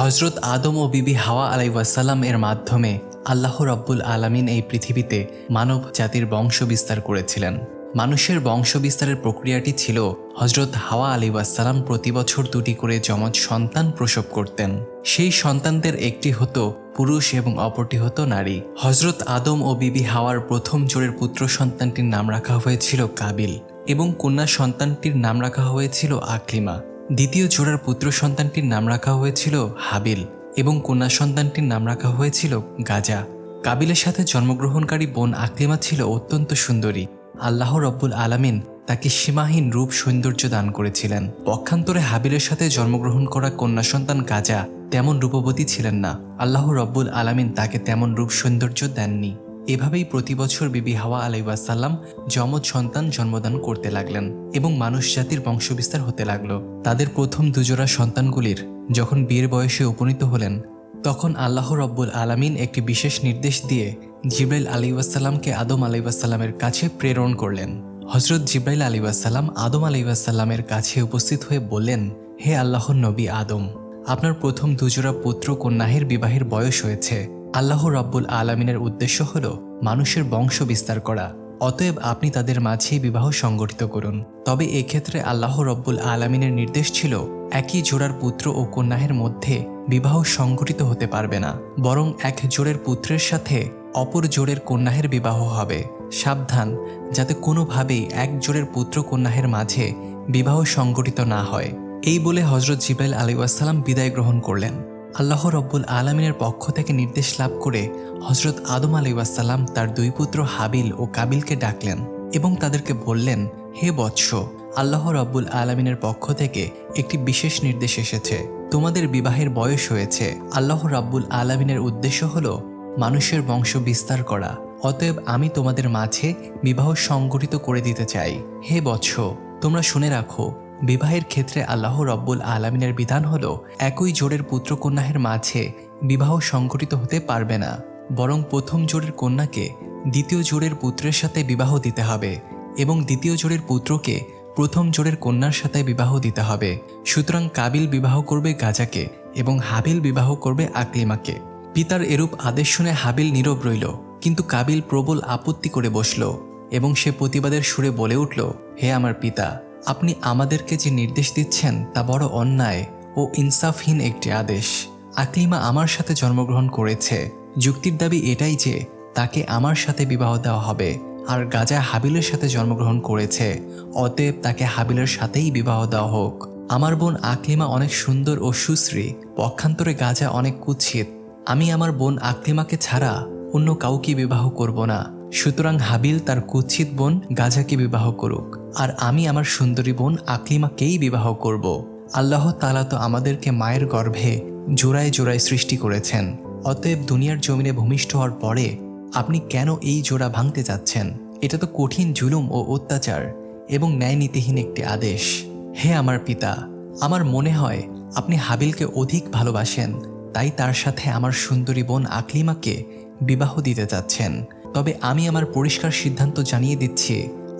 হজরত আদম ও বিবি হাওয়া আলাইসাল্লাম এর মাধ্যমে আল্লাহ রব্বুল আলামিন এই পৃথিবীতে মানব জাতির বংশ বিস্তার করেছিলেন। মানুষের বংশ বিস্তারের প্রক্রিয়াটি ছিল হজরত হাওয়া আলী ওয়াসালাম প্রতি বছর দুটি করে যমজ সন্তান প্রসব করতেন। সেই সন্তানদের একটি হতো পুরুষ এবং অপরটি হতো নারী। হজরত আদম ও বিবি হাওয়ার প্রথম জোরের পুত্র সন্তানটির নাম রাখা হয়েছিল কাবিল এবং কন্যা সন্তানটির নাম রাখা হয়েছিল আকলিমা। দ্বিতীয় জোড়ার পুত্র সন্তানটির নাম রাখা হয়েছিল হাবিল এবং কন্যা সন্তানটির নাম রাখা হয়েছিল গাজা। কাবিলের সাথে জন্মগ্রহণকারী বোন আকলিমা ছিল অত্যন্ত সুন্দরী। আল্লাহ রব্বুল আলামিন তাকে সীমাহীন রূপ সৌন্দর্য দান করেছিলেন। পক্ষান্তরে হাবিলের সাথে জন্মগ্রহণ করা কন্যা সন্তান গাজা তেমন রূপবতী ছিলেন না। আল্লাহ রব্বুল আলামিন তাকে তেমন রূপ সৌন্দর্য দেননি। এভাবেই প্রতি বছর বিবি হাওয়া আলাইসাল্লাম যমজ সন্তান জন্মদান করতে লাগলেন এবং মানুষ জাতির বংশবিস্তার হতে লাগল। তাদের প্রথম দুজোড়া সন্তানগুলির যখন বিয়ের বয়সে উপনীত হলেন, তখন আল্লাহ রব্বুল আলামিন একটি বিশেষ নির্দেশ দিয়ে জিব্রাইল আলী ওয়াসাল্লামকে আদম আলী ওয়াসাল্লামের কাছে প্রেরণ করলেন। হজরত জিব্রাইল আলী ওয়াসাল্লাম আদম আলী ওয়াসাল্লামের কাছে উপস্থিত হয়ে বললেন, হে আল্লাহর নবী আদম, আপনার প্রথম দুজোড়া পুত্র কন্যাহের বিবাহের বয়স হয়েছে। আল্লাহ রব্বুল আলমিনের উদ্দেশ্য হল মানুষের বংশ বিস্তার করা। অতএব আপনি তাদের মাঝে বিবাহ সংগঠিত করুন। তবে এক্ষেত্রে আল্লাহ রব্বুল আলমিনের নির্দেশ ছিল, একই জোড়ার পুত্র ও কন্যাহের মধ্যে বিবাহ সংগঠিত হতে পারবে না। বরং এক জোড়ের পুত্রের সাথে অপর জোড়ের কন্যাহের বিবাহ হবে। সাবধান, যাতে কোনোভাবেই এক জোড়ের পুত্র কন্যাহের মাঝে বিবাহ সংগঠিত না হয়। এই বলে হজরত জিবাইল আলী বিদায় গ্রহণ করলেন। আল্লাহ রব্বুল আলমিনের পক্ষ থেকে নির্দেশ লাভ করে হজরত আদম আলী ওয়াসাল্লাম তার দুই পুত্র হাবিল ও কাবিলকে ডাকলেন এবং তাদেরকে বললেন, হে বৎস, আল্লাহ রব্বুল আলমিনের পক্ষ থেকে একটি বিশেষ নির্দেশ এসেছে। তোমাদের বিবাহের বয়স হয়েছে। আল্লাহ রাব্বুল আলমিনের উদ্দেশ্য হল মানুষের বংশ বিস্তার করা। অতএব আমি তোমাদের মাঝে বিবাহ সংগঠিত করে দিতে চাই। হে বৎস, তোমরা শুনে রাখো বিবাহের ক্ষেত্রে আল্লাহ রব্বুল আলমিনের বিধান হল, একই জোড়ের পুত্র কন্যাহের মাঝে বিবাহ সংঘটিত হতে পারবে না। বরং প্রথম জোড়ের কন্যাকে দ্বিতীয় জোড়ের পুত্রের সাথে বিবাহ দিতে হবে এবং দ্বিতীয় জোড়ের পুত্রকে প্রথম জোড়ের কন্যার সাথে বিবাহ দিতে হবে। সুতরাং কাবিল বিবাহ করবে গাজাকে এবং হাবিল বিবাহ করবে আকলিমাকে। পিতার এরূপ আদেশ শুনে হাবিল নীরব রইল, কিন্তু কাবিল প্রবল আপত্তি করে বসল এবং সে প্রতিবাদের সুরে বলে উঠল, হে আমার পিতা আপনি আমাদেরকে যে নির্দেশ দিচ্ছেন তা বড় অন্যায় ও ইনসাফহীন একটি আদেশ। আকলিমা আমার সাথে জন্মগ্রহণ করেছে। যুক্তির দাবি এটাই যে, তাকে আমার সাথে বিবাহ দেওয়া হবে। আর গাজা হাবিলের সাথে জন্মগ্রহণ করেছে। অতএব তাকে হাবিলের সাথেই বিবাহ দেওয়া হোক। আমার বোন আকলিমা অনেক সুন্দর ও সুশ্রী। পক্ষান্তরে গাজা অনেক কুৎসিত। আমি আমার বোন আকলিমাকে ছাড়া অন্য কাউকে বিবাহ করব না। সুতরাং হাবিল তার কুৎসিত বোন গাজাকে বিবাহ করুক। আর আমি আমার সুন্দরী বোন আকলিমাকেই বিবাহ করব। আল্লাহ তালা তো আমাদেরকে মায়ের গর্ভে জোড়ায় জোড়ায় সৃষ্টি করেছেন। অতএব দুনিয়ার জমিনে ভূমিষ্ঠ হওয়ার পরে আপনি কেন এই জোড়া ভাঙতে চাচ্ছেন এটা তো কঠিন জুলুম ও অত্যাচার এবং ন্যায়নীতিহীন একটি আদেশ। হে আমার পিতা, আমার মনে হয় আপনি হাবিলকে অধিক ভালোবাসেন, তাই তার সাথে আমার সুন্দরী বোন আকলিমাকে বিবাহ দিতে চাচ্ছেন তবে আমি আমার পরিষ্কার সিদ্ধান্ত জানিয়ে দিচ্ছি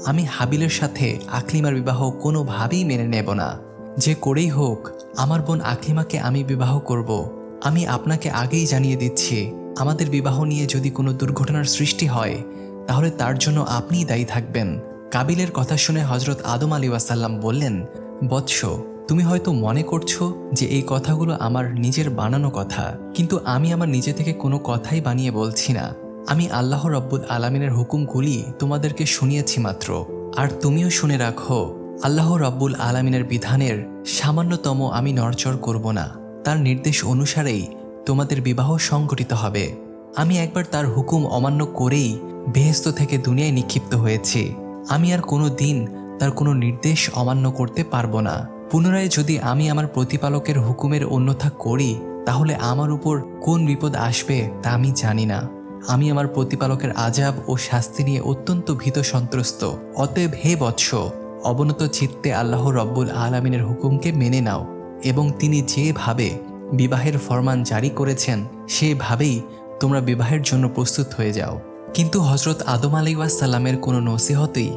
আমি হাবিলের সাথে আকলিমার বিবাহ কোনোভাবেই মেনে নেব না। যে করেই হোক, আমার বোন আকলিমাকে আমি বিবাহ করব। আমি আপনাকে আগেই জানিয়ে দিচ্ছি, আমাদের বিবাহ নিয়ে যদি কোনো দুর্ঘটনার সৃষ্টি হয়, তাহলে তার জন্য আপনিই দায়ী থাকবেন। কাবিলের কথা শুনে হজরত আদম আলী ওয়াসাল্লাম বললেন, বৎস, তুমি হয়তো মনে করছ যে এই কথাগুলো আমার নিজের বানানো কথা, কিন্তু আমি আমার নিজে থেকে কোনো কথাই বানিয়ে বলছি না। আমি আল্লাহ রব্বুল আলমিনের হুকুমগুলি তোমাদেরকে শুনিয়েছি মাত্র। আর তুমিও শুনে রাখো, আল্লাহ রব্বুল আলমিনের বিধানের সামান্যতম আমি নড়চড় করব না। তার নির্দেশ অনুসারেই তোমাদের বিবাহ সংগঠিত হবে। আমি একবার তার হুকুম অমান্য করেই বেহেস্ত থেকে দুনিয়ায় নিক্ষিপ্ত হয়েছি। আমি আর কোনো দিন তার কোনো নির্দেশ অমান্য করতে পারব না। পুনরায় যদি আমি আমার প্রতিপালকের হুকুমের অন্যথা করি, তাহলে আমার উপর কোন বিপদ আসবে তা আমি জানি না। আমি আমার প্রতিপালকের আজাব ও শাস্তি নিয়ে অত্যন্ত ভীত সন্ত্রস্ত। অতএব হে বৎস, অবনত চিত্তে আল্লাহ রব্বুল আলমিনের হুকুমকে মেনে নাও এবং তিনি যেভাবে বিবাহের ফরমান জারি করেছেন, সেভাবেই তোমরা বিবাহের জন্য প্রস্তুত হয়ে যাও। কিন্তু হজরত আদম আলী ওয়াসাল্লামের কোনো নসিহতেই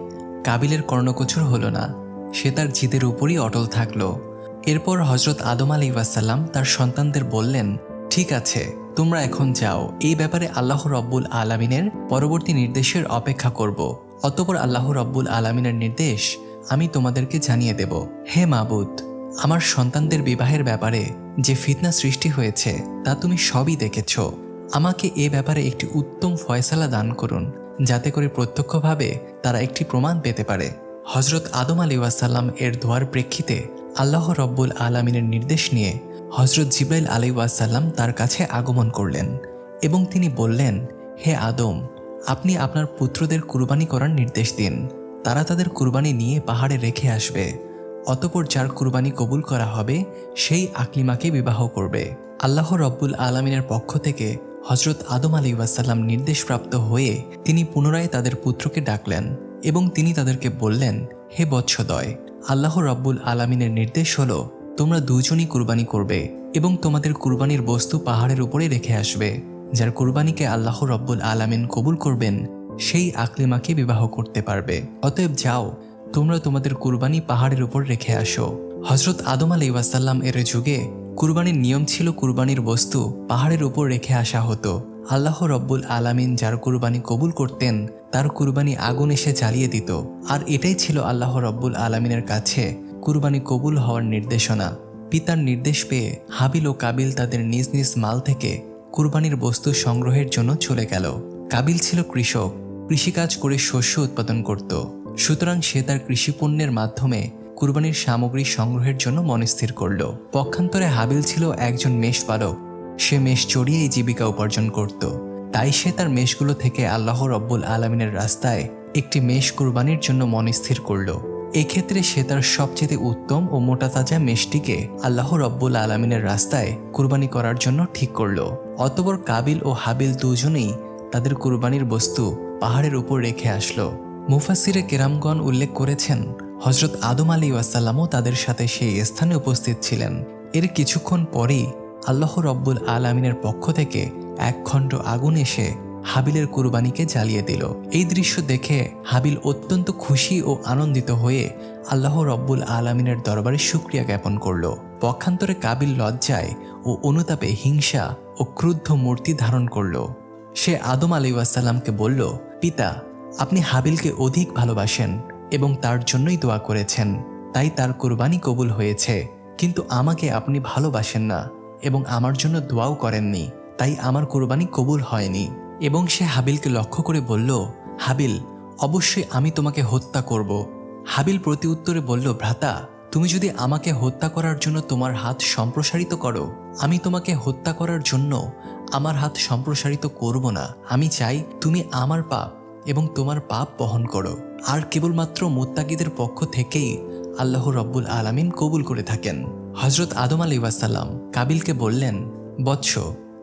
কাবিলের কর্ণকোচর হলো না। সে তার জিদের উপরই অটল থাকল। এরপর হজরত আদম আলী ওয়াসাল্লাম তার সন্তানদের বললেন, ঠিক আছে তোমরা এখন যাও, এই ব্যাপারে আল্লাহ রব্বুল আলমিনের পরবর্তী নির্দেশের অপেক্ষা করব। অতপর আল্লাহ রব্বুল আলমিনের নির্দেশ আমি তোমাদেরকে জানিয়ে দেব। হে মাবুদ, আমার সন্তানদের বিবাহের ব্যাপারে যে ফিতনা সৃষ্টি হয়েছে, তা তুমি সবই দেখেছ। আমাকে এ ব্যাপারে একটি উত্তম ফয়সালা দান করুন, যাতে করে প্রত্যক্ষভাবে তারা একটি প্রমাণ পেতে পারে। হজরত আদম আলী ওয়াসাল্লাম এর দোয়ার প্রেক্ষিতে আল্লাহ রব্বুল আলমিনের নির্দেশ নিয়ে হজরত জিব্রাইল আলী ওয়াসাল্লাম তার কাছে আগমন করলেন এবং তিনি বললেন, হে আদম, আপনি আপনার পুত্রদের কুরবানি করার নির্দেশ দিন। তারা তাদের কুরবানি নিয়ে পাহাড়ে রেখে আসবে। অতপর যার কুরবানি কবুল করা হবে, সেই আকলিমাকে বিবাহ করবে। আল্লাহ রব্বুল আলমিনের পক্ষ থেকে হজরত আদম আলী ওয়াসাল্লাম নির্দেশপ্রাপ্ত হয়ে তিনি পুনরায় তাদের পুত্রকে ডাকলেন এবং তিনি তাদেরকে বললেন, হে বৎসদয়, আল্লাহ রব্বুল আলমিনের নির্দেশ হলো তোমরা দুজনই কুরবানি করবে এবং তোমাদের কুরবানির বস্তু পাহাড়ের উপরে রেখে আসবে। যার কুরবানিকে আল্লাহ রব্বুল আলামিন কবুল করবেন, সেই আকলিমাকে বিবাহ করতে পারবে। অতএব যাও, তোমরা তোমাদের কুরবানি পাহাড়ের উপর রেখে আসো। হজরত আদম আলী ওয়াসাল্লাম এর যুগে কুরবানির নিয়ম ছিল কুরবানির বস্তু পাহাড়ের উপর রেখে আসা হতো। আল্লাহ রব্বুল আলামিন যার কুরবানি কবুল করতেন, তার কুরবানি আগুন এসে জ্বালিয়ে দিত। আর এটাই ছিল আল্লাহ রব্বুল আলামিনের কাছে কুরবানি কবুল হওয়ার নির্দেশনা। পিতার নির্দেশ পেয়ে হাবিল ও কাবিল তাদের নিজ নিজ মাল থেকে কুরবানির বস্তু সংগ্রহের জন্য চলে গেল। কাবিল ছিল কৃষক, কৃষিকাজ করে শস্য উৎপাদন করত। সুতরাং সে তার কৃষিপণ্যের মাধ্যমে কুরবানির সামগ্রী সংগ্রহের জন্য মনস্থির করল। পক্ষান্তরে হাবিল ছিল একজন মেষ পালক। সে মেষ চড়িয়েই জীবিকা উপার্জন করত। তাই সে তার মেষগুলো থেকে আল্লাহ রব্বুল আলমিনের রাস্তায় একটি মেষ কুরবানির জন্য মনস্থির করল। এক্ষেত্রে সে তার সবচেয়ে উত্তম ও মোটা তাজা মেষটিকে আল্লাহ রব্বুল আলমিনের রাস্তায় কুরবানি করার জন্য ঠিক করল। অতবর কাবিল ও হাবিল দুজনেই তাদের কুরবানির বস্তু পাহাড়ের উপর রেখে আসলো। মুফাসিরে কেরামগণ উল্লেখ করেছেন হজরত আদম আলী ওয়াসাল্লামও তাদের সাথে সেই স্থানে উপস্থিত ছিলেন। এর কিছুক্ষণ পরেই আল্লাহ রব্বুল আলমিনের পক্ষ থেকে এক খণ্ড আগুন এসে হাবিলের কুরবানিকে জ্বালিয়ে দিল। এই দৃশ্য দেখে হাবিল অত্যন্ত খুশি ও আনন্দিত হয়ে আল্লাহ রব্বুল আলমিনের দরবারে সুক্রিয়া জ্ঞাপন করল। পক্ষান্তরে কাবিল লজ্জায় ও অনুতাপে হিংসা ও ক্রুদ্ধ মূর্তি ধারণ করল। সে আদম আলী ওয়াসাল্লামকে বলল, পিতা, আপনি হাবিলকে অধিক ভালোবাসেন এবং তার জন্যই দোয়া করেছেন। তাই তার কোরবানি কবুল হয়েছে। কিন্তু আমাকে আপনি ভালোবাসেন না এবং আমার জন্য দোয়াও করেননি। তাই আমার কোরবানি কবুল হয়নি। এবং সে হাবিলকে লক্ষ্য করে বলল, হাবিল, অবশ্যই আমি তোমাকে হত্যা করব। হাবিল প্রতি উত্তরে বলল, ভ্রাতা, তুমি যদি আমাকে হত্যা করার জন্য তোমার হাত সম্প্রসারিত করো, আমি তোমাকে হত্যা করার জন্য আমার হাত সম্প্রসারিত করব না। আমি চাই তুমি আমার পাপ এবং তোমার পাপ বহন করো। আর কেবলমাত্র মুত্তাকিদের পক্ষ থেকেই আল্লাহ রব্বুল আলামিন কবুল করে থাকেন। হজরত আদম আলী ওয়াসাল্লাম কাবিলকে বললেন, বৎস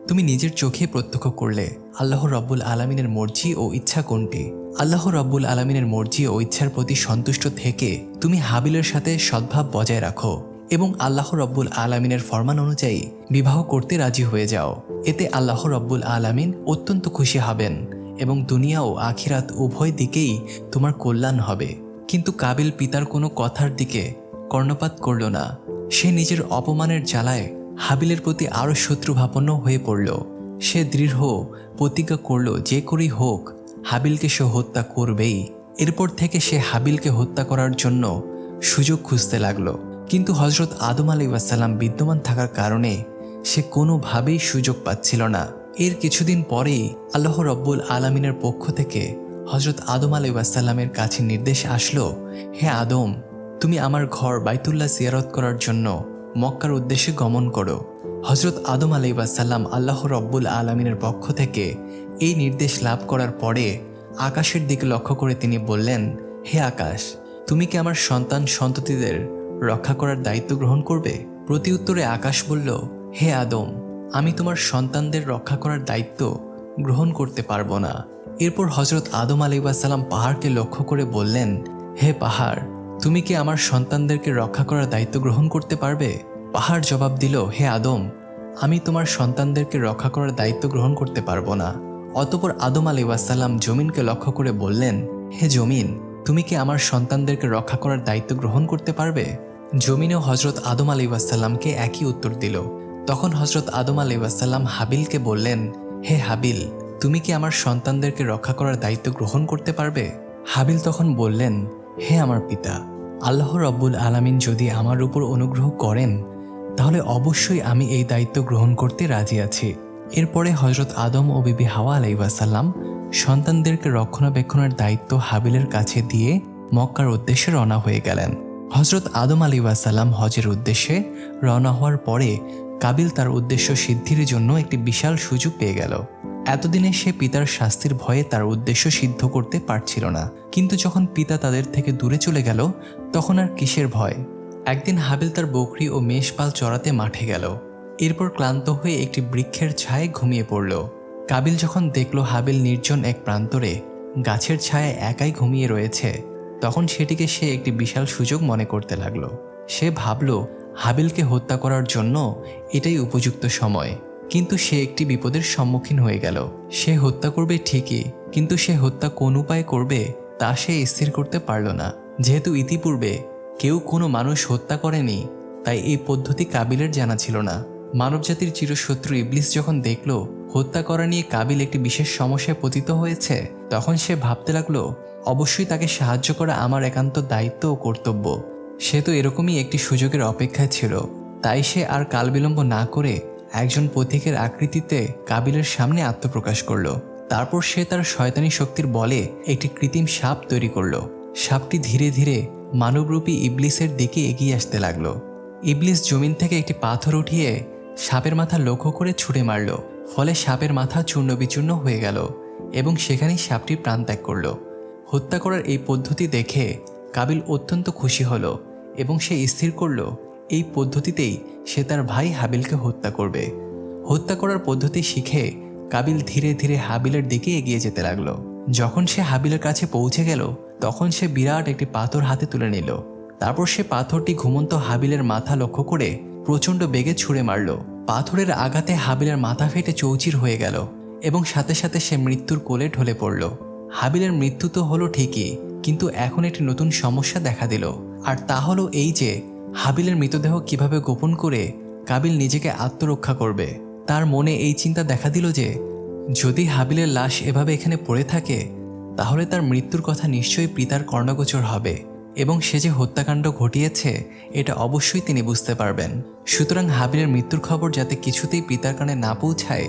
তুমি নিজের চোখে প্রত্যক্ষ করলে আল্লাহ রব্বুল আলমিনের মর্জি ও ইচ্ছা কোনটি? আল্লাহ রব্বুল আলমিনের মর্জি ও ইচ্ছার প্রতি সন্তুষ্ট থেকে তুমি হাবিলের সাথে সদ্ভাব বজায় রাখো এবং আল্লাহ রব্বুল আলমিনের ফরমান অনুযায়ী বিবাহ করতে রাজি হয়ে যাও। এতে আল্লাহ রব্বুল আলমিন অত্যন্ত খুশি হবেন এবং দুনিয়া ও আখিরাত উভয় দিকেই তোমার কল্যাণ হবে। কিন্তু কাবিল পিতার কোনো কথার দিকে কর্ণপাত করল না। সে নিজের অপমানের জ্বালায় হাবিলের প্রতি আরও শত্রুভাপন্ন হয়ে পড়ল। সে দৃঢ়, প্রতিজ্ঞা করল, যে করেই হোক, হাবিলকে সে হত্যা করবেই। এরপর থেকে সে হাবিলকে হত্যা করার জন্য সুযোগ খুঁজতে লাগল। কিন্তু হজরত আদম আলী ওয়াসাল্লাম বিদ্যমান থাকার কারণে সে কোনোভাবেই সুযোগ পাচ্ছিল না। এর কিছুদিন পরেই আল্লাহ রব্বুল আলমিনের পক্ষ থেকে হজরত আদম আলী ওয়াসাল্লামের কাছে নির্দেশ আসলো, হে আদম, তুমি আমার ঘর বাইতুল্লাহ জিয়ারত করার জন্য মক্কার উদ্দেশ্যে গমন করো। হজরত আদম আলী ওয়াসাল্লাম আল্লাহ রব্বুল আলমিনের পক্ষ থেকে এই নির্দেশ লাভ করার পরে আকাশের দিকে লক্ষ্য করে তিনি বললেন, হে আকাশ, তুমি কি আমার সন্তান সন্ততিদের রক্ষা করার দায়িত্ব গ্রহণ করবে? প্রতি উত্তরে আকাশ বলল, হে আদম, আমি তোমার সন্তানদের রক্ষা করার দায়িত্ব গ্রহণ করতে পারব না। এরপর হজরত আদম আলী ওয়াসাল্লাম পাহাড়কে লক্ষ্য করে বললেন, হে পাহাড় তুমি কি আমার সন্তানদেরকে রক্ষা করার দায়িত্ব গ্রহণ করতে পারবে? পাহাড় জবাব দিল, হে আদম, আমি তোমার সন্তানদেরকে রক্ষা করার দায়িত্ব গ্রহণ করতে পারব না। অতপর আদম আলী ওয়াসাল্লাম জমিনকে লক্ষ্য করে বললেন, হে জমিন, তুমি কি আমার সন্তানদেরকে রক্ষা করার দায়িত্ব গ্রহণ করতে পারবে? জমিনও হজরত আদম আলী ওয়াসাল্লামকে একই উত্তর দিল। তখন হজরত আদম আলী ওয়াসাল্লাম হাবিলকে বললেন, হে হাবিল, তুমি কি আমার সন্তানদেরকে রক্ষা করার দায়িত্ব গ্রহণ করতে পারবে? হাবিল তখন বললেন হে আমার পিতা, আল্লাহ রব্বুল আলামিন যদি আমার উপর অনুগ্রহ করেন, তাহলে অবশ্যই আমি এই দায়িত্ব গ্রহণ করতে রাজি আছি। এরপরে হজরত আদম ও বিবি হাওয়া আলাইসাল্লাম সন্তানদেরকে রক্ষণাবেক্ষণের দায়িত্ব হাবিলের কাছে দিয়ে মক্কার উদ্দেশ্যে রওনা হয়ে গেলেন। হজরত আদম আলী ওয়াসাল্লাম হজের উদ্দেশ্যে রওনা হওয়ার পরে কাবিল তার উদ্দেশ্য সিদ্ধির জন্য একটি বিশাল সুযোগ পেয়ে গেল। এতদিনে সে পিতার শাস্তির ভয়ে তার উদ্দেশ্য সিদ্ধ করতে পারছিল না। কিন্তু যখন পিতা তাদের থেকে দূরে চলে গেল, তখন আর কিসের ভয়? একদিন হাবিল তার বকরি ও মেষপাল চড়াতে মাঠে গেল। এরপর ক্লান্ত হয়ে একটি বৃক্ষের ছায়ে ঘুমিয়ে পড়ল। কাবিল যখন দেখল হাবিল নির্জন এক প্রান্তরে, গাছের ছায়ায় একাই ঘুমিয়ে রয়েছে, তখন সেটিকে সে একটি বিশাল সুযোগ মনে করতে লাগল। সে ভাবল, হাবিলকে হত্যা করার জন্য এটাই উপযুক্ত সময়। কিন্তু সে একটি বিপদের সম্মুখীন হয়ে গেল। সে হত্যা করবে ঠিকই, কিন্তু সে হত্যা কোন উপায়ে করবে তা সে স্থির করতে পারল না। যেহেতু ইতিপূর্বে কেউ কোনো মানুষ হত্যা করেনি, তাই এই পদ্ধতি কাবিলের জানা ছিল না। মানবজাতির চিরশত্রু ইবলিস যখন দেখল হত্যা করা নিয়ে কাবিল একটি বিশেষ সমস্যায় পতিত হয়েছে, তখন সে ভাবতে লাগল, অবশ্যই তাকে সাহায্য করা আমার একান্ত দায়িত্ব ও কর্তব্য। সে তো এরকমই একটি সুযোগের অপেক্ষায় ছিল। তাই সে আর কালবিলম্ব না করে একজন পথিকের আকৃতিতে কাবিলের সামনে আত্মপ্রকাশ করল। তারপর সে তার শয়তানি শক্তির বলে একটি কৃত্রিম সাপ তৈরি করল। সাপটি ধীরে ধীরে মানবরূপী ইবলিসের দিকে এগিয়ে আসতে লাগল। ইবলিস জমিন থেকে একটি পাথর উঠিয়ে সাপের মাথা লক্ষ্য করে ছুঁড়ে মারল, ফলে সাপের মাথা চূর্ণ বিচূর্ণ হয়ে গেল এবং সেখানেই সাপটি প্রাণত্যাগ করল। হত্যা করার এই পদ্ধতি দেখে কাবিল অত্যন্ত খুশি হলো এবং সে স্থির করল এই পদ্ধতিতেই সে তার ভাই হাবিলকে হত্যা করবে। হত্যা করার পদ্ধতি শিখে কাবিল ধীরে ধীরে হাবিলের দিকে এগিয়ে যেতে লাগল। যখন সে হাবিলের কাছে পৌঁছে গেল, তখন সে বিরাট একটি পাথর হাতে তুলে নিল। তারপর সে পাথরটি ঘুমন্ত হাবিলের মাথা লক্ষ্য করে প্রচণ্ড বেগে ছুঁড়ে মারল। পাথরের আঘাতে হাবিলের মাথা ফেটে চৌচির হয়ে গেল এবং সাথে সাথে সে মৃত্যুর কোলে ঢলে পড়ল। হাবিলের মৃত্যু তো হলো ঠিকই, কিন্তু এখন একটি নতুন সমস্যা দেখা দিল। আর তা হলো এই যে হাবিলের মৃতদেহ কীভাবে গোপন করে কাবিল নিজেকে আত্মরক্ষা করবে? তার মনে এই চিন্তা দেখা দিল যে, যদি হাবিলের লাশ এভাবে এখানে পড়ে থাকে, তাহলে তার মৃত্যুর কথা নিশ্চয়ই পিতার কর্ণগোচর হবে এবং সে যে হত্যাকাণ্ড ঘটিয়েছে, এটা অবশ্যই তিনি বুঝতে পারবেন। সুতরাং হাবিলের মৃত্যুর খবর যাতে কিছুতেই পিতার কানে না পৌঁছায়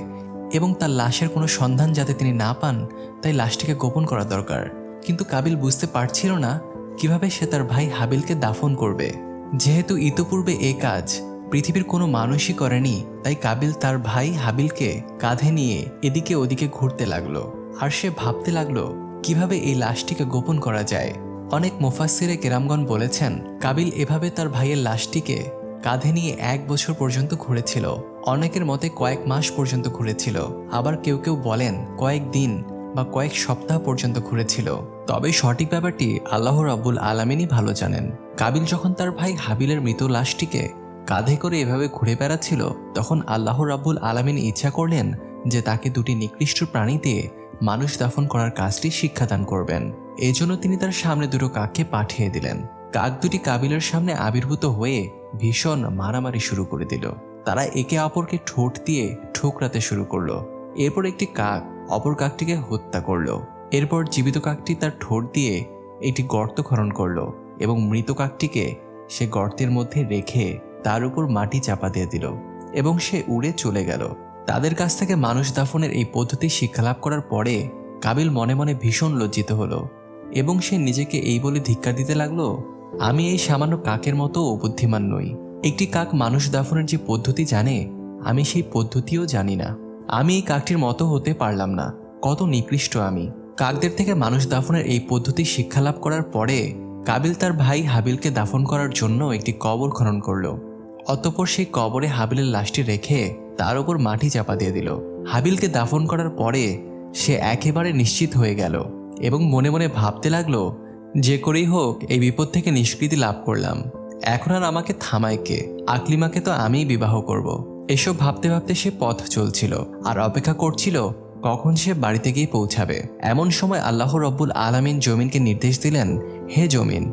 এবং তার লাশের কোনো সন্ধান যাতে তিনি না পান, তাই লাশটিকে গোপন করা দরকার। কিন্তু কাবিল বুঝতে পারছিল না কীভাবে সে তার ভাই হাবিলকে দাফন করবে। যেহেতু ইতোপূর্বে এ কাজ পৃথিবীর কোনো মানুষই করেনি, তাই কাবিল তার ভাই হাবিলকে কাঁধে নিয়ে এদিকে ওদিকে ঘুরতে লাগল। আর সে ভাবতে লাগল, কীভাবে এই লাশটিকে গোপন করা যায়? অনেক মুফাসিরে কেরামগণ বলেছেন, কাবিল এভাবে তার ভাইয়ের লাশটিকে কাঁধে নিয়ে এক বছর পর্যন্ত ঘুরেছিল। অনেকের মতে কয়েক মাস পর্যন্ত ঘুরেছিল। আবার কেউ কেউ বলেন, কয়েক দিন বা কয়েক সপ্তাহ পর্যন্ত ঘুরেছিল। তবে সঠিক ব্যাপারটি আল্লাহ রাব্বুল আলামিনই ভালো জানেন। কাবিল যখন তার ভাই হাবিলের মৃত লাশটিকে কাঁধে করে এভাবে ঘুরে বেড়াচ্ছিল, তখন আল্লাহ রাব্বুল আলামিন ইচ্ছা করলেন যে তাকে দুটি নিকৃষ্ট প্রাণী দিয়ে মানুষ দাফন করার কাজটি শিক্ষাদান করবেন। এই তিনি তার সামনে দুটো কাককে পাঠিয়ে দিলেন। কাক দুটি কাবিলের সামনে আবির্ভূত হয়ে ভীষণ মারামারি শুরু করে দিল। তারা একে অপরকে ঠোঁট দিয়ে ঠোকরাতে শুরু করল। এরপর একটি কাক অপর কাকটিকে হত্যা করল। এরপর জীবিত কাকটি তার ঠোঁট দিয়ে একটি গর্ত খনন করল। এবং মৃত কাকটিকে সে গর্তের মধ্যে রেখে তার উপর মাটি চাপা দিয়ে দিল এবং সে উড়ে চলে গেল। তাদের কাছ থেকে মানুষ দাফনের এই পদ্ধতি শিক্ষালাভ করার পরে কাবিল মনে মনে ভীষণ লজ্জিত হলো এবং সে নিজেকে এই বলে ধিক্কার দিতে লাগল, আমি এই সামান্য কাকের মতো বুদ্ধিমান নই। একটি কাক মানুষ দাফনের যে পদ্ধতি জানে, আমি সেই পদ্ধতিও জানি না। আমি এই কাকটির মতো হতে পারলাম না। কত নিকৃষ্ট আমি। কাকদের থেকে মানুষ দাফনের এই পদ্ধতি শিক্ষালাভ করার পরে কাবিল তার ভাই হাবিলকে দাফন করার জন্য একটি কবর খনন করল। অতঃপর সেই কবরে হাবিলের লাশটি রেখে তার উপর মাটি চাপা দিয়ে দিল। হাবিলকে দাফন করার পরে সে একেবারে নিশ্চিত হয়ে গেল এবং মনে মনে ভাবতে লাগল, যে করেই হোক, এই বিপদ থেকে নিষ্কৃতি লাভ করলাম। এখন আর আমাকে থামায় কে? আকলিমাকে তো আমিই বিবাহ করব। এসব ভাবতে ভাবতে সে পথ চলছিল আর অপেক্ষা করছিল কখন সে বাড়িতে গিয়ে পৌঁছাবে? এমন সময় আল্লাহ রব্বুল আলামিন জমিনকে নির্দেশ দিলেন, হে জমিন,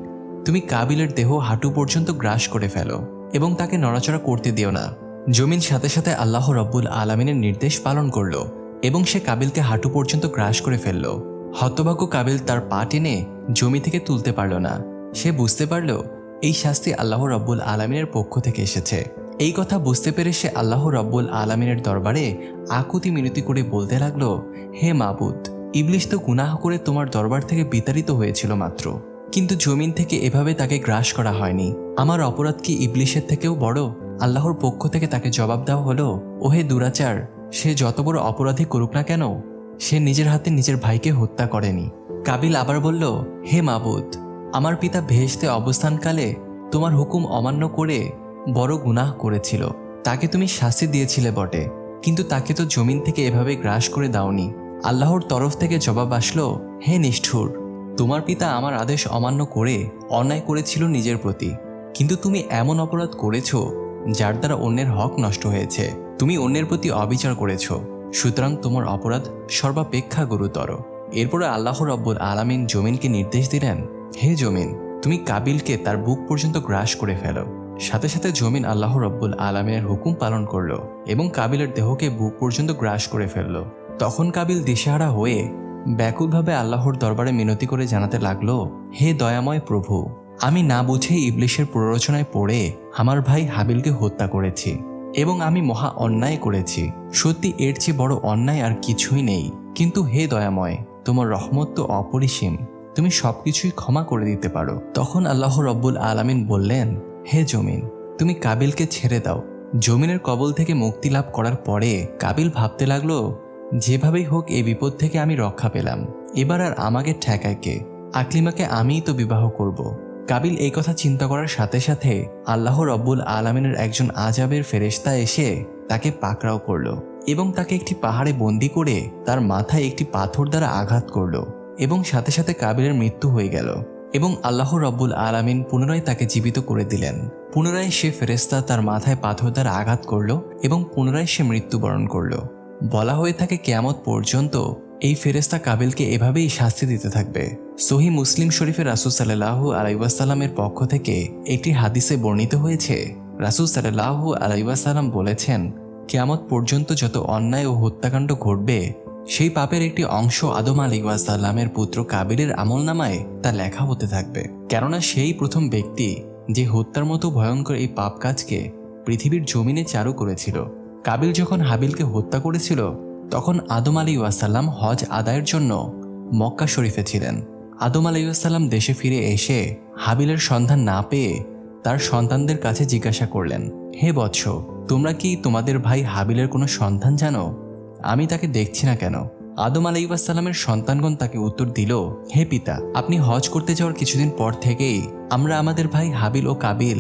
তুমি কাবিলের দেহ হাঁটু পর্যন্ত গ্রাস করে ফেলো এবং তাকে নড়াচড়া করতে দিও না। জমিন সাথে সাথে আল্লাহ রব্বুল আলমিনের নির্দেশ পালন করল এবং সে কাবিলকে হাঁটু পর্যন্ত গ্রাস করে ফেলল। হতভাগ্য কাবিল তার পা টেনে জমি থেকে তুলতে পারল না। সে বুঝতে পারল, এই শাস্তি আল্লাহ রব্বুল আলমিনের পক্ষ থেকে এসেছে। এই কথা বুঝতে পেরে সে আল্লাহ রব্বুল আলমিনের দরবারে আকুতি মিনতি করে বলতে লাগল, হে মাবুদ, ইবলিশ তো গুনাহ করে তোমার দরবার থেকে বিতাড়িত হয়েছিল মাত্র। কিন্তু জমিন থেকে এভাবে তাকে গ্রাস করা হয়নি। আমার অপরাধ কি ইবলিশের থেকেও বড়? আল্লাহর পক্ষ থেকে তাকে জবাব দেওয়া হলো, ওহে দুরাচার, সে যত বড় অপরাধী করুক না কেন? সে নিজের হাতে নিজের ভাইকে হত্যা করেনি। কাবিল আবার বলল, হে মাবুদ, আমার পিতা ভেস্তে অবস্থানকালে তোমার হুকুম অমান্য করে বড় গুনাহ করেছিল। তাকে তুমি শাস্তি দিয়েছিলে বটে, কিন্তু তাকে তো জমিন থেকে এভাবে গ্রাস করে দাওনি। আল্লাহর তরফ থেকে জবাব আসলো, হে নিষ্ঠুর, তোমার পিতা আমার আদেশ অমান্য করে অন্যায় করেছিল নিজের প্রতি। কিন্তু তুমি এমন অপরাধ করেছ, যার দ্বারা অন্যের হক নষ্ট হয়েছে। তুমি অন্যের প্রতি অবিচার করেছ, সুতরাং তোমার অপরাধ সর্বাপেক্ষা গুরুতর এরপরে আল্লাহ রব্বুল আলামিন জমিনকে নির্দেশ দিলেন, হে জমিন, তুমি কাবিলকে তার বুক পর্যন্ত গ্রাস করে ফেলো। সাথে সাথে জমিন আল্লাহ রব্বুল আলমিনের হুকুম পালন করল এবং কাবিলের দেহকে বুক পর্যন্ত গ্রাস করে ফেলল। তখন কাবিল দিশেহারা হয়ে ব্যাকুলভাবে আল্লাহর দরবারে মিনতি করে জানাতে লাগল, হে দয়াময় প্রভু, আমি না বুঝে ইবলিশের প্ররোচনায় পড়ে আমার ভাই হাবিলকে হত্যা করেছি এবং আমি মহা অন্যায় করেছি। সত্যি এর চেয়ে বড় অন্যায় আর কিছুই নেই। কিন্তু হে দয়াময়, তোমার রহমত তো অপরিসীম। তুমি সবকিছুই ক্ষমা করে দিতে পারো। তখন আল্লাহ রব্বুল আলামিন বললেন হে জমিন, তুমি কাবিলকে ছেড়ে দাও। জমিনের কবল থেকে মুক্তি লাভ করার পরে কাবিল ভাবতে লাগল, যেভাবেই হোক এই বিপদ থেকে আমি রক্ষা পেলাম। এবার আর আমাকে ঠেকায় কে? আকলিমাকে আমিই তো বিবাহ করব। কাবিল এই কথা চিন্তা করার সাথে সাথে আল্লাহ রব্বুল আলমিনের একজন আজাবের ফেরেস্তা এসে তাকে পাকড়াও করল এবং তাকে একটি পাহাড়ে বন্দি করে তার মাথায় একটি পাথর দ্বারা আঘাত করল এবং সাথে সাথে কাবিলের মৃত্যু হয়ে গেল। এবং আল্লাহ রব্বুল আলামিন পুনরায় তাকে জীবিত করে দিলেন। পুনরায় সে ফেরেস্তা তার মাথায় পাথর দ্বারা আঘাত করল এবং পুনরায় সে মৃত্যুবরণ করল। বলা হয়ে থাকে, কেয়ামত পর্যন্ত এই ফেরেস্তা কাবিলকে এভাবেই শাস্তি দিতে থাকবে। সহি মুসলিম শরীফের রাসুল সাল্লাহ আলাইসাল্লামের পক্ষ থেকে একটি হাদিসে বর্ণিত হয়েছে, রাসুল সাল্লাহ আলাইসাল্লাম বলেছেন, কেয়ামত পর্যন্ত যত অন্যায় ও হত্যাকাণ্ড ঘটবে সেই পাপের একটি অংশ আদম আলী ওয়াসাল্লামের পুত্র কাবিলের আমল নামায় তা লেখা হতে থাকবে। কেননা সেই প্রথম ব্যক্তি যে হত্যার মতো ভয়ঙ্কর এই পাপ কাজকে পৃথিবীর জমিনে চারু করেছিল। কাবিল যখন হাবিলকে হত্যা করেছিল, তখন আদম আলী ওয়াসাল্লাম হজ আদায়ের জন্য মক্কা শরীফে ছিলেন। আদম আলী ওয়াসাল্লাম দেশে ফিরে এসে হাবিলের সন্ধান না পেয়ে তার সন্তানদের কাছে জিজ্ঞাসা করলেন, হে বৎস, তোমরা কি তোমাদের ভাই হাবিলের কোনো সন্ধান জানো? আমি তাকে দেখছি না কেন? আদম আলাইসাল্লামের সন্তানগণ তাকে উত্তর দিল, হে পিতা, আপনি হজ করতে যাওয়ার কিছুদিন পর থেকেই আমরা আমাদের ভাই হাবিল ও কাবিল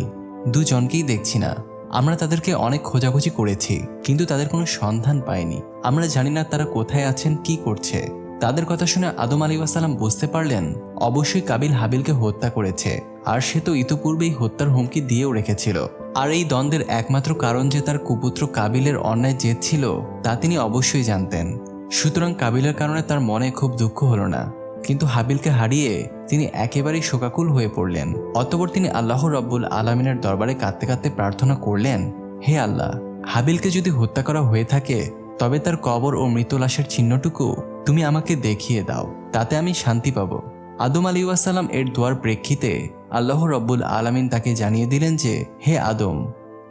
দুজনকেই দেখছি না। আমরা তাদেরকে অনেক খোঁজাখুঁজি করেছি, কিন্তু তাদের কোনো সন্ধান পাইনি। আমরা জানি না তারা কোথায় আছেন, কি করছে। তাদের কথা শুনে আদম আলী বুঝতে পারলেন, অবশ্যই কাবিল হাবিলকে হত্যা করেছে, আর সে তো ইতোপূর্বেই হত্যার হুমকি দিয়েও রেখেছিল। আর এই দ্বন্দ্বের একমাত্র কারণ যে তার কুপুত্র কাবিলের অন্যায় জেদ ছিল, তা তিনি অবশ্যই জানতেন। সুতরাং কাবিলের কারণে তার মনে খুব দুঃখ হলো না। কিন্তু হাবিলকে হারিয়ে তিনি একেবারেই শোকাকুল হয়ে পড়লেন। অতপর তিনি আল্লাহ রব্বুল আলমিনের দরবারে কাঁদতে কাঁদতে প্রার্থনা করলেন, হে আল্লাহ, হাবিলকে যদি হত্যা করা হয়ে থাকে, তবে তার কবর ও মৃত লাশের চিহ্নটুকু তুমি আমাকে দেখিয়ে দাও, তাতে আমি শান্তি পাব। আদম আলী ওয়াসাল্লাম এর দোয়ার প্রেক্ষিতে আল্লাহ রব্বুল আলমিন তাকে জানিয়ে দিলেন যে, হে আদম,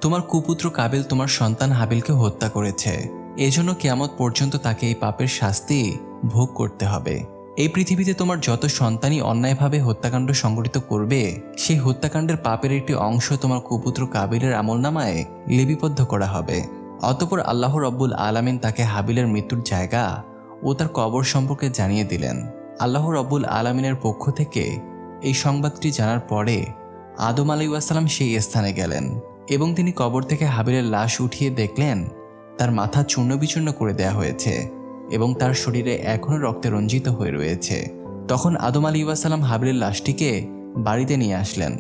তোমার কুপুত্র কাবিল তোমার সন্তান হাবিলকে হত্যা করেছে। এজন্য কেয়ামত পর্যন্ত তাকে এই পাপের শাস্তি ভোগ করতে হবে। এই পৃথিবীতে তোমার যত সন্তানই অন্যায়ভাবে হত্যাকাণ্ড সংগঠিত করবে, সেই হত্যাকাণ্ডের পাপের একটি অংশ তোমার কুপুত্র কাবিলের আমল নামায় লিপিবদ্ধ করা হবে। অতপর আল্লাহ রব্বুল আলামিন তাকে হাবিলের মৃত্যুর জায়গা ও তার কবর সম্পর্কে জানিয়ে দিলেন। আল্লাহ রব্বুল আলামিনের পক্ষ থেকে এই সংবাদটি জানার পরে আদম আলী ওয়াসালাম সেই স্থানে গেলেন এবং তিনি কবর থেকে হাবিলের লাশ উঠিয়ে দেখলেন, তার মাথা চূর্ণ বিচূর্ণ করে দেয়া হয়েছে এবং তার শরীরে এখনও রক্তে রঞ্জিত হয়ে রয়েছে। তখন আদম আলী ওয়াসালাম হাবিলের লাশটিকে বাড়িতে নিয়ে আসলেন।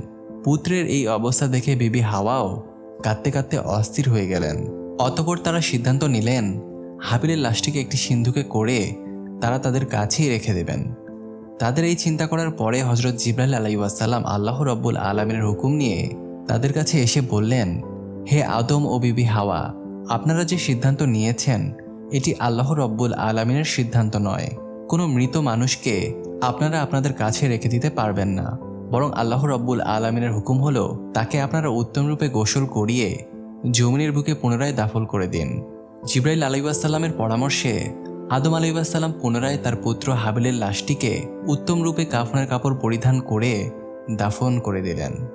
পুত্রের এই অবস্থা দেখে বিবি হাওয়াও কাঁদতে কাঁদতে অস্থির হয়ে গেলেন। অতপর তারা সিদ্ধান্ত নিলেন, হাবিলের লাশটিকে একটি সিন্ধুকে করে তারা তাদের কাছেই রেখে দেবেন। তাদের এই চিন্তা করার পরে হজরত জিব্রাইল আলাইসাল্লাম আল্লাহ রব্বুল আলমিনের হুকুম নিয়ে তাদের কাছে এসে বললেন, হে আদম ও বিবি হাওয়া, আপনারা যে সিদ্ধান্ত নিয়েছেন, এটি আল্লাহ রব্বুল আলমিনের সিদ্ধান্ত নয়। কোনো মৃত মানুষকে আপনারা আপনাদের কাছে রেখে দিতে পারবেন না। বরং আল্লাহ রব্বুল আলমিনের হুকুম হলো, তাকে আপনারা উত্তম রূপে গোসল করিয়ে জমিনের বুকে পুনরায় দাফল করে দিন। জিব্রাইল আলাইসাল্লামের পরামর্শে আদম আলাইসাল্লাম পুনরায় তার পুত্র হাবিলের লাশটিকে উত্তম রূপে কাফনের কাপড় পরিধান করে দাফন করে দিলেন।